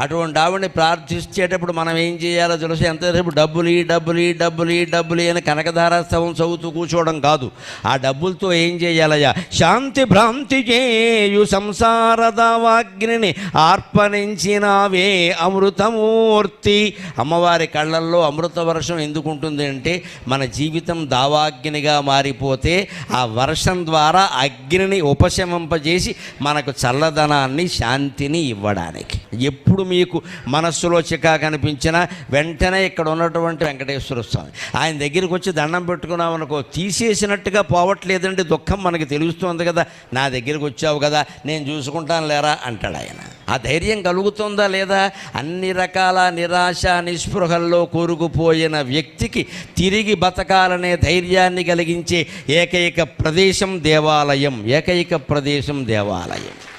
అటువంటి ఆవిడని ప్రార్థించేటప్పుడు మనం ఏం చేయాలో తెలుసు? ఎంతసేపు డబ్బులు ఈ డబ్బులు ఈ డబ్బులు ఈ డబ్బులు అని కనకధారాస్తవం చదువుతూ కూర్చోవడం కాదు. ఆ డబ్బులతో ఏం చేయాలయ్యా? శాంతి భ్రాంతి చేయు సంసార దావాగ్నిని ఆర్పణించినావే అమృతమూర్తి. అమ్మవారి కళ్ళల్లో అమృత వర్షం ఎందుకు ఉంటుంది అంటే మన జీవితం దావాగ్నిగా మారిపోతే ఆ వర్షం ద్వారా అగ్నిని ఉపశమింపజేసి మనకు చల్లదనాన్ని శాంతిని ఇవ్వడానికి. ఎప్పుడు మీకు మనస్సులో చికా కనిపించినా వెంటనే ఇక్కడ ఉన్నటువంటి వెంకటేశ్వర స్వామి. ఆయన దగ్గరికి వచ్చి దండం పెట్టుకున్నాం అనుకో తీసేసినట్టుగా పోవట్లేదండి దుఃఖం మనకి తెలుస్తుంది కదా. నా దగ్గరికి వచ్చావు కదా నేను చూసుకుంటాను లేరా అంటాడు ఆయన. ఆ ధైర్యం కలుగుతుందా లేదా? అన్ని రకాల నిరాశ నిస్పృహల్లో కూరుకుపోయిన వ్యక్తికి తిరిగి బతకాలనే ధైర్యాన్ని కలిగించే ఏకైక ప్రదేశం దేవాలయం ఏకైక ప్రదేశం దేవాలయం.